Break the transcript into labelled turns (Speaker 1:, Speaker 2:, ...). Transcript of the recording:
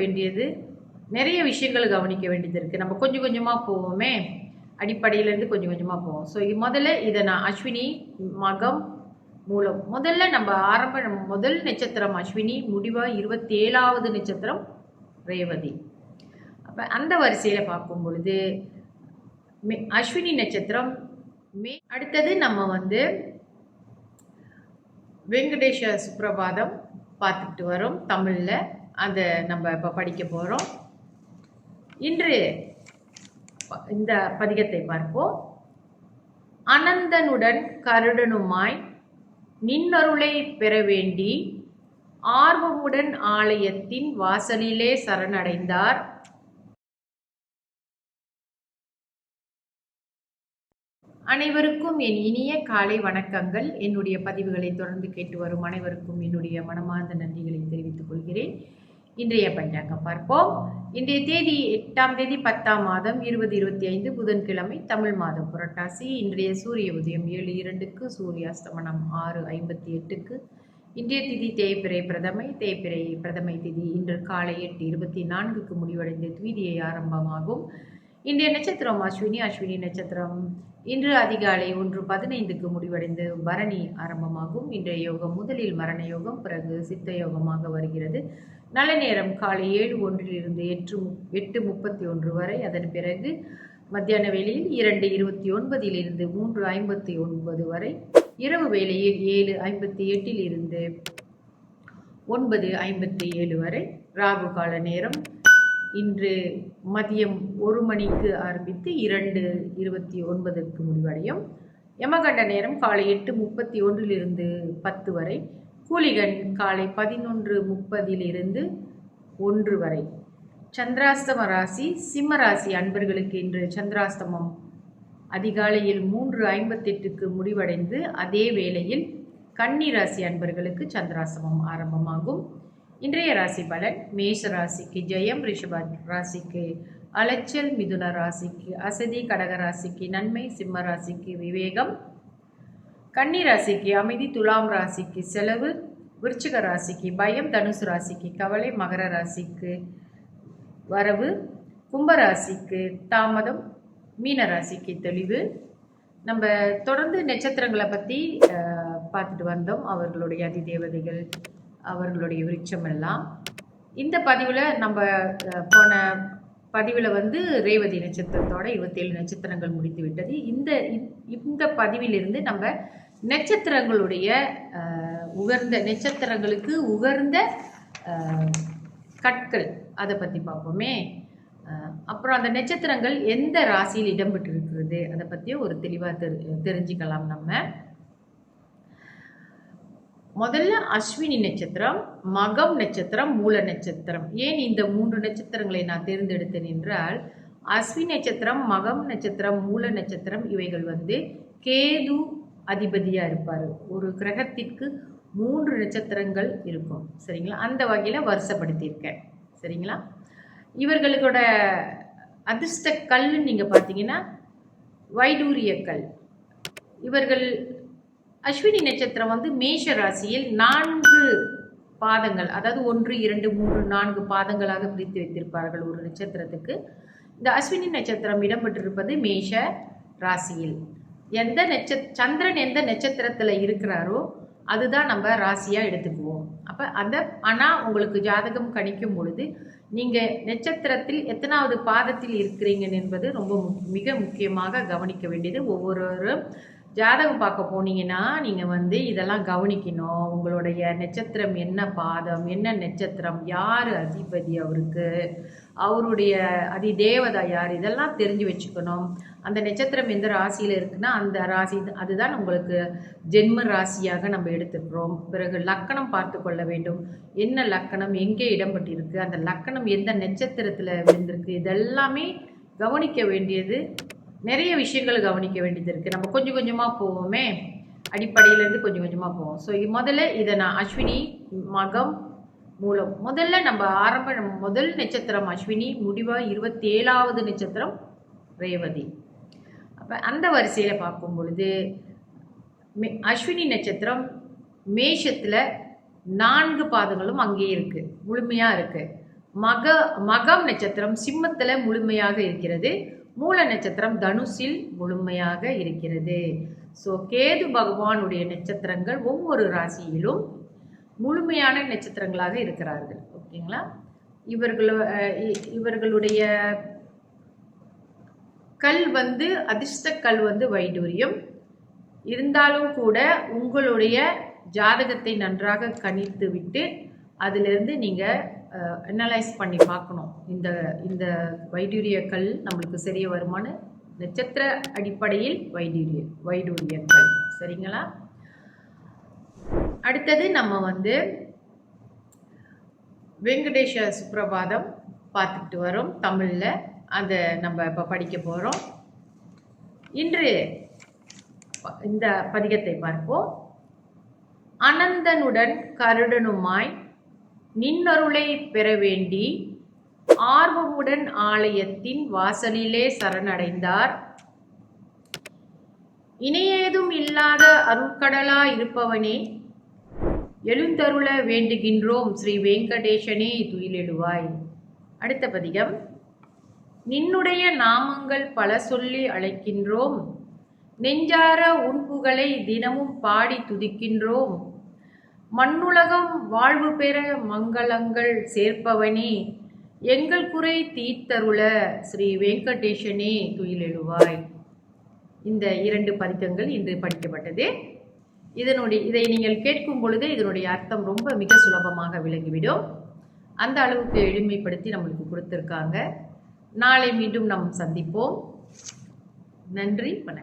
Speaker 1: வேண்டியது. நிறைய விஷயங்கள் கவனிக்க வேண்டியது இருக்குது நம்ம கொஞ்சம் கொஞ்சமாக போவோமே. அடிப்படையிலேருந்து கொஞ்சம் கொஞ்சமாக போவோம். ஸோ முதல்ல இதை நான் அஸ்வினி மகம் மூலம் முதல்ல நம்ம ஆரம்ப முதல் நட்சத்திரம் அஸ்வினி முடிவாக இருபத்தி ஏழாவது நட்சத்திரம் ரேவதி. அப்போ அந்த வரிசையில் பார்க்கும் பொழுது மே அஸ்வினி நட்சத்திரம் மே அடுத்தது நம்ம வந்து வெங்கடேஷ சுப்ரபாதம் பார்த்துட்டு வரோம் தமிழில். அதை நம்ம இப்போ படிக்க போகிறோம் இன்று ப- இந்த பதிகத்தை பார்ப்போம். அனந்தனுடன் கருடனுமாய் நின்னருளை பெற வேண்டி ஆர்வமுடன் ஆலயத்தின் வாசலிலே சரணடைந்தார். அனைவருக்கும் என் இனிய காலை வணக்கங்கள். என்னுடைய பதிவுகளை தொடர்ந்து கேட்டு வரும் அனைவருக்கும் என்னுடைய மனமார்ந்த நன்றிகளை தெரிவித்துக் கொள்கிறேன். இன்றைய பஞ்சாங்கம் பார்ப்போம். இன்றைய தேதி எட்டாம் தேதி பத்தாம் மாதம் இருபது இருபத்தி ஐந்து புதன்கிழமை தமிழ் மாதம் புரட்டாசி. இன்றைய சூரிய உதயம் ஏழு இரண்டுக்கு சூரியாஸ்தமனம் ஆறு ஐம்பத்தி எட்டுக்கு. இன்றைய திதி தேய்பிறை பிரதமை. தேய்பிறை பிரதமை திதி இன்று காலை எட்டு இருபத்தி நான்குக்கு முடிவடைந்து துவீதியை ஆரம்பமாகும். இன்றைய நட்சத்திரம் அஸ்வினி அஸ்வினி நட்சத்திரம். இன்று அதிகாலை ஒன்று பதினைந்துக்கு முடிவடைந்து பரணி ஆரம்பமாகும். இன்றைய யோகம் முதலில் மரண யோகம் பிறகு சித்த யோகமாக வருகிறது. நல்ல நேரம் காலை ஏழு ஒன்றிலிருந்து எட்டு மு- எட்டு முப்பத்தி ஒன்று வரை. அதன் பிறகு மத்தியான வேளையில் இரண்டு இருபத்தி ஒன்பதிலிருந்து மூன்று ஐம்பத்தி ஒன்பது வரை. இரவு வேளையில் ஏழு ஐம்பத்தி எட்டில் இருந்து ஒன்பது ஐம்பத்தி ஏழு வரை. ராகு கால நேரம் இன்று மதியம் ஒரு மணிக்கு ஆரம்பித்து இரண்டு இருபத்தி ஒன்பதுக்கு முடிவடையும். யமகண்ட நேரம் காலை எட்டு முப்பத்தி ஒன்றிலிருந்து பத்து வரை. கூலிகன் காலை பதினொன்று முப்பதிலிருந்து ஒன்று வரை. சந்திராஸ்தம ராசி சிம்ம ராசி அன்பர்களுக்கு இன்று சந்திராஸ்தமம் அதிகாலையில் மூன்று ஐம்பத்தெட்டுக்கு முடிவடைந்து அதே வேளையில் கன்னி ராசி அன்பர்களுக்கு சந்திராசிரமம் ஆரம்பமாகும். இன்றைய ராசி பலன் மேஷ ராசிக்கு ஜெயம் ரிஷப ராசிக்கு அலைச்சல் மிதுன ராசிக்கு அசதி கடக ராசிக்கு நன்மை சிம்ம ராசிக்கு விவேகம். கன்னி ராசிக்கு அமைதி துலாம் ராசிக்கு செலவு விருச்சிக ராசிக்கு பயம் தனுசு ராசிக்கு கவலை மகர ராசிக்கு வரவு கும்பராசிக்கு தாமதம் மீன ராசிக்கு தெளிவு. நம்ம தொடர்ந்து நட்சத்திரங்களை பற்றி பார்த்துட்டு வந்தோம். அவர்களுடைய அதி தேவதைகள் அவர்களுடைய விருட்சம் எல்லாம். இந்த பதிவில் நம்ம போன பதிவில் வந்து ரேவதி நட்சத்திரத்தோட இருபத்தேழு நட்சத்திரங்கள் முடித்து விட்டது. இந்த இ- இந்த பதிவிலிருந்து நம்ம நட்சத்திரங்களுடைய உகர்ந்த நட்சத்திரங்களுக்கு உகர்ந்த கற்கள் அதை பற்றி பார்ப்போமே. அப்புறம் அந்த நட்சத்திரங்கள் எந்த ராசியில் இடம்பெற்றிருக்கிறது அதை பற்றியும் ஒரு தெளிவாக தெரி தெரிஞ்சுக்கலாம் நம்ம. முதல்ல அஸ்வினி நட்சத்திரம் மகம் நட்சத்திரம் மூல நட்சத்திரம். ஏன் இந்த மூன்று நட்சத்திரங்களை நான் தேர்ந்தெடுத்தேன் என்றால் அஸ்வினி நட்சத்திரம் மகம் நட்சத்திரம் மூல நட்சத்திரம் இவைகள் வந்து கேது அதிபதியாக இருப்பார். ஒரு கிரகத்திற்கு மூன்று நட்சத்திரங்கள் இருக்கும். சரிங்களா? அந்த வகையில் வருஷப்படுத்தியிருக்கேன். சரிங்களா? இவர்களுக்கோட அதிர்ஷ்ட கல்னு நீங்கள் பார்த்தீங்கன்னா வைடூரிய கல் இவர்கள் அஸ்வினி நட்சத்திரம் வந்து மேஷ ராசியில் நான்கு பாதங்கள் அதாவது ஒன்று இரண்டு மூன்று நான்கு பாதங்களாக பிரித்து வைத்திருப்பார்கள் ஒரு நட்சத்திரத்துக்கு. இந்த அஸ்வினி நட்சத்திரம் இடம்பெற்றிருப்பது மேஷ ராசியில். எந்த நட்ச சந்திரன் எந்த நட்சத்திரத்தில் இருக்கிறாரோ அதுதான் நம்ம ராசியாக எடுத்துக்குவோம். அப்போ அந்த ஆனால் உங்களுக்கு ஜாதகம் கணிக்கும் பொழுது நீங்கள் நட்சத்திரத்தில் எத்தனாவது பாதத்தில் இருக்கிறீங்க என்பது ரொம்ப மிக முக்கியமாக கவனிக்க வேண்டியது. ஒவ்வொருவரும் ஜாதகம் பார்க்க போனீங்கன்னா நீங்கள் வந்து இதெல்லாம் கவனிக்கணும். உங்களுடைய நட்சத்திரம் என்ன பாதம் என்ன நட்சத்திரம் யார் அதிபதி அவருக்கு அவருடைய அதிதேவதா யார் இதெல்லாம் தெரிஞ்சு வச்சுக்கணும். அந்த நட்சத்திரம் எந்த ராசியில் இருக்குன்னா அந்த ராசி அதுதான் உங்களுக்கு ஜென்ம ராசியாக நம்ம எடுத்துக்கிறோம். பிறகு லக்கணம் பார்த்து கொள்ள வேண்டும். என்ன லக்கணம் எங்கே இடம்பெற்றிருக்கு அந்த லக்கணம் எந்த நட்சத்திரத்தில் விழுந்திருக்கு இதெல்லாமே கவனிக்க வேண்டியது நிறைய விஷயங்கள் கவனிக்க வேண்டியது இருக்குது நம்ம கொஞ்சம் கொஞ்சமாக போவோமே. அடிப்படையிலேருந்து கொஞ்சம் கொஞ்சமாக போவோம். ஸோ முதல்ல இதை நான் அஸ்வினி மகம் மூலம் முதல்ல நம்ம ஆரம்ப முதல் நட்சத்திரம் அஸ்வினி முடிவாக இருபத்தி ஏழாவது நட்சத்திரம் ரேவதி. அப்போ அந்த வரிசையில் பார்க்கும் பொழுது மே அஸ்வினி நட்சத்திரம் மேஷத்தில் நான்கு பாதங்களும் அங்கே இருக்குது முழுமையாக இருக்குது மக மகம் நட்சத்திரம் சிம்மத்தில் முழுமையாக இருக்கிறது. மூல நட்சத்திரம் தனுசில் முழுமையாக இருக்கிறது. ஸோ கேது பகவானுடைய நட்சத்திரங்கள் ஒவ்வொரு ராசியிலும் முழுமையான நட்சத்திரங்களாக இருக்கிறார்கள். ஓகேங்களா? இவர்கள இவர்களுடைய கல் வந்து அதிர்ஷ்ட கல் வந்து வைடூரியம். இருந்தாலும் கூட உங்களுடைய ஜாதகத்தை நன்றாக கணித்து விட்டு அதிலிருந்து நீங்கள் அனலைஸ் பண்ணி பார்க்கணும். இந்த இந்த வைடூரிய கல் நம்மளுக்கு சரிய வருமானு நட்சத்திர அடிப்படையில் வைடூரிய வைடூரிய கல் சரிங்களா? அடுத்தது நம்ம வந்து வெங்கடேஷ சுப்ரபாதம் பார்த்துக்கிட்டு வரோம் தமிழில். அதை நம்ம இப்போ படிக்க போகிறோம் இன்று இந்த பதிகத்தை பார்ப்போம். அனந்தனுடன் கருடனுமாய் நின்னருளை பெற வேண்டி ஆர்வமுடன் ஆலயத்தின் வாசலிலே சரணடைந்தார். இணையேதும் இல்லாத அருட்கடலா இருப்பவனே எழுந்தருள வேண்டுகின்றோம் ஸ்ரீ வெங்கடேசனே துயிலெழுவாய் அடுத்த பதிகம். நின்னுடைய நாமங்கள் பல சொல்லி அழைக்கின்றோம். நெஞ்சார உன்புகளை தினமும் பாடி துதிக்கின்றோம். மண்ணுலகம் வாழ்வு பெற மங்களங்கள் சேர்ப்பவனே. எங்கள் குறை தீர்த்தருள ஸ்ரீ வெங்கடேஷனே துயிலெழுவாய். இந்த இரண்டு பதிகங்கள் இன்று படிக்கப்பட்டது. இதனுடைய இதை நீங்கள் கேட்கும் பொழுது இதனுடைய அர்த்தம் ரொம்ப மிக சுலபமாக விளங்கிவிடும். அந்த அளவுக்கு எளிமைப்படுத்தி நம்மளுக்கு கொடுத்துருக்காங்க. நாளை மீண்டும் நாம் சந்திப்போம். நன்றி வணக்கம்.